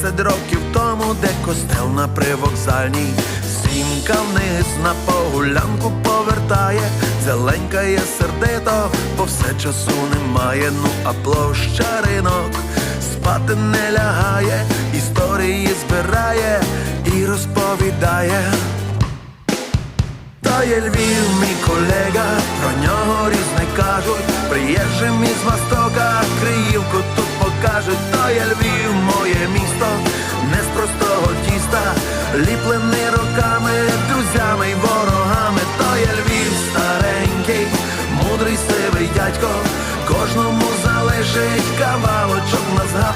Двадцять років тому, де костел на привокзальній Сімка вниз на погулянку повертає, зеленькає сердито, бо все часу немає, ну а площа ринок спати не лягає, історії збирає і розповідає. То є Львів, мій колега, про нього різне кажуть. Приїжджим із Востока, Криївку тут покажуть. То є Львів, ліплений роками, друзями й ворогами. То є Львів старенький, мудрий сивий дядько, кожному залишить кавалочок на згадку.